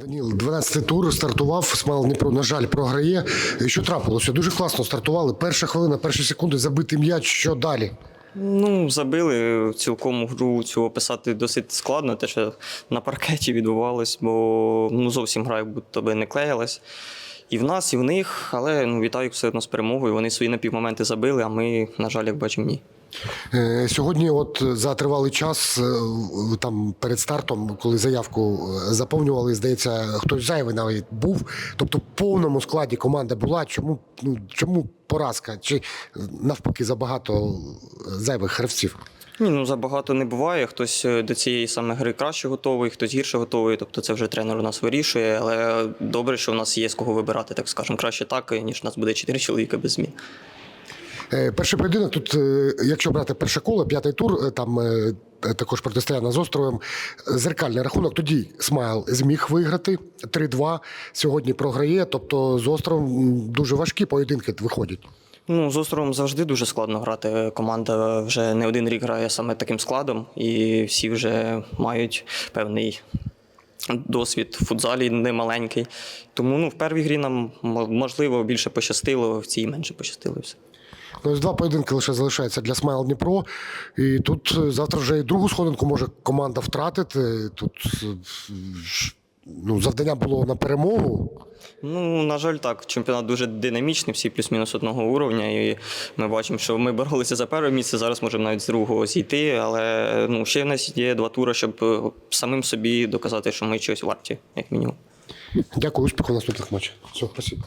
Даніл, 12 тур стартував. Смайл Дніпро, на жаль, програє. Що трапилося? Дуже класно стартували. Перша хвилина, перші секунди, забитий м'яч. Що далі? Ну, забили цілком гру цю описати досить складно, те, що на паркеті відбувалось, бо ну, зовсім гра як будто не клеїлась. І в нас, і в них, але ну, вітаю все одно з перемогою. Вони свої напівмоменти забили, а ми, на жаль, як бачимо, ні. Е, Сьогодні, от за тривалий час, е, там перед стартом, коли заявку е, заповнювали, здається, хтось зайвий навіть був. Тобто, в повному складі команда була. Чому ну чому поразка? Чи навпаки забагато зайвих гравців? Ні, ну забагато не буває. Хтось до цієї саме гри краще готовий, хтось гірше готовий. Тобто це вже тренер у нас вирішує. Але добре, що в нас є з кого вибирати, так скажемо. Краще так, ніж у нас буде чотири чоловіка без змін. Е, Перший поєдинок тут, е, якщо брати перше коло, п'ятий тур, е, там також протистояння з островом. Зеркальний рахунок. Тоді Смайл зміг виграти 3-2. Сьогодні програє. Тобто з островом дуже важкі поєдинки виходять. Ну, з островом завжди дуже складно грати. Команда вже не один рік грає саме таким складом, і всі вже мають певний досвід в футзалі немаленький. Тому ну, в першій грі нам можливо більше пощастило, в цій менше пощастило. все. Ну, ось два поєдинки лише залишаються для Смайл Дніпро. І тут е, завтра вже і другу сходинку може команда втратити. Тут е, ну, завдання було на перемогу. Ну, на жаль, так. Чемпіонат дуже динамічний, всі плюс-мінус одного уровня. І ми бачимо, що ми боролися за перше місце, зараз можемо навіть з другого зійти. Але ну, ще в нас є два тури, щоб е, самим собі доказати, що ми чогось варті, як мінімум. Дякую, успіху в наступних матчах. Все, спасибо.